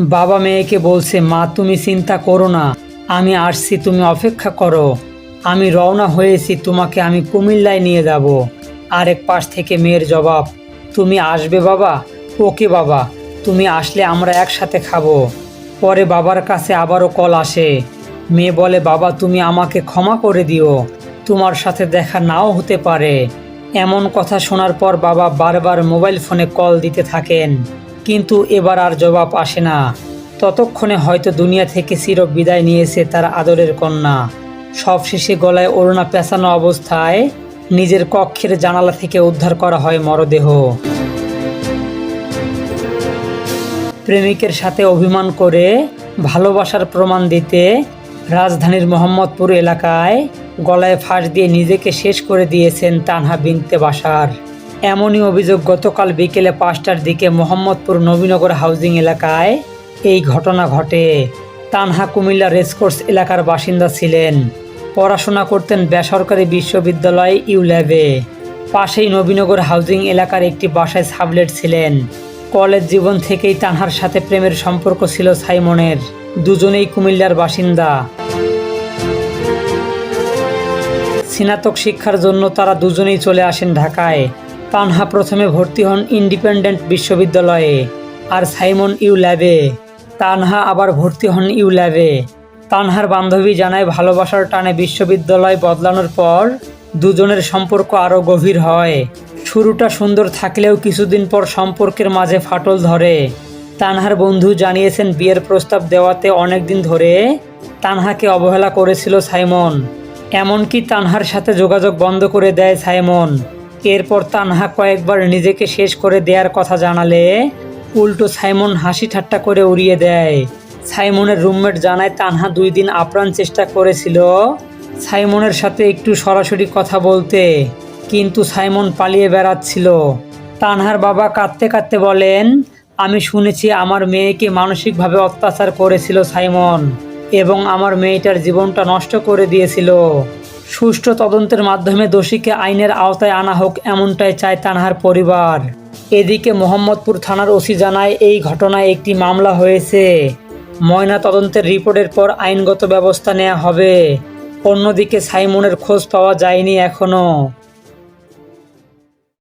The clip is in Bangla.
বাবা মেয়েকে বলছে, মা, তুমি চিন্তা করো না, আমি আসছি, তুমি অপেক্ষা করো। আমি রওনা হয়েছি, তোমাকে আমি কুমিল্লায় নিয়ে যাব। আরেক পাশ থেকে মেয়ের জবাব, তুমি আসবে বাবা? ওকে বাবা, তুমি আসলে আমরা একসাথে খাব। পরে বাবার কাছে আবারও কল আসে। মেয়ে বলে, বাবা, তুমি আমাকে ক্ষমা করে দিও, তোমার সাথে দেখা নাও হতে পারে। এমন কথা শোনার পর বাবা বারবার মোবাইল ফোনে কল দিতে থাকেন। কিন্তু এবার আর জবাব আসে না। ততক্ষণে হয়তো দুনিয়া থেকে চির বিদায় নিয়েছে তার আদরের কন্যা। সবশেষে গলায় ওড়না পেঁচানো অবস্থায় নিজের কক্ষের জানালা থেকে উদ্ধার করা হয় মরদেহ। প্রেমিকের সাথে অভিমান করে ভালোবাসার প্রমাণ দিতে রাজধানীর মোহাম্মদপুর এলাকায় গলায় ফাঁস দিয়ে নিজেকে শেষ করে দিয়েছেন তানহা বিনতে বাসার। এমনই অভিযোগ গতকাল বিকেলে পাঁচটার দিকে মোহাম্মদপুর নবীনগর হাউজিং এলাকায় এই ঘটনা ঘটে। তানহা কুমিল্লা রেসকোর্স এলাকার বাসিন্দা ছিলেন। পড়াশোনা করতেন বেসরকারি বিশ্ববিদ্যালয় ইউল্যাবে। পাশেই নবীনগর হাউজিং এলাকার একটি বাসায় সাবলেট ছিলেন। কলেজ জীবন থেকেই তানহার সাথে প্রেমের সম্পর্ক ছিল সাইমনের। দুজনেই কুমিল্লার বাসিন্দা। স্নাতক শিক্ষার জন্য তারা দুজনেই চলে আসেন ঢাকায়। তানহা প্রথমে ভর্তি হন ইন্ডিপেন্ডেন্ট বিশ্ববিদ্যালয়ে, আর সাইমন ইউ ল্যাবে। তানহা আবার ভর্তি হন ইউ ল্যাবে। তানহার বান্ধবী জানায়, ভালোবাসার টানে বিশ্ববিদ্যালয় বদলানোর পর দুজনের সম্পর্ক আরও গভীর হয়। শুরুটা সুন্দর থাকলেও কিছুদিন পর সম্পর্কের মাঝে ফাটল ধরে। তানহার বন্ধু জানিয়েছেন, বিয়ের প্রস্তাব দেওয়াতে অনেক দিন ধরে তানহাকে অবহেলা করেছিল সাইমন। এমনকি তানহার সাথে যোগাযোগ বন্ধ করে দেয় সাইমন। এরপর তানহা কয়েকবার নিজেকে শেষ করে দেওয়ার কথা জানালে উল্টো সাইমন হাসি ঠাট্টা করে উড়িয়ে দেয়। সাইমনের রুমমেট জানায় তানহা দুই দিন আপ্রাণ চেষ্টা করেছিল সাইমনের সাথে একটু সরাসরি কথা বলতে, কিন্তু সাইমন পালিয়ে বেড়াচ্ছিল। তানহার বাবা কাঁদতে কাঁদতে বলেন, আমি শুনেছি আমার মেয়েকে মানসিকভাবে অত্যাচার করেছিল সাইমন এবং আমার মেয়েটার জীবনটা নষ্ট করে দিয়েছিল। সুষ্ঠু তদন্তের মাধ্যমে দোষীকে আইনের আওতায় আনা হোক এমনটাই চায় তানহার পরিবার। এদিকে মোহাম্মদপুর থানার ওসি জানায়, এই ঘটনায় একটি মামলা হয়েছে। ময়না তদন্তের রিপোর্টের পর আইনগত ব্যবস্থা নেওয়া হবে। অন্যদিকে সাইমনের খোঁজ পাওয়া যায়নি এখনও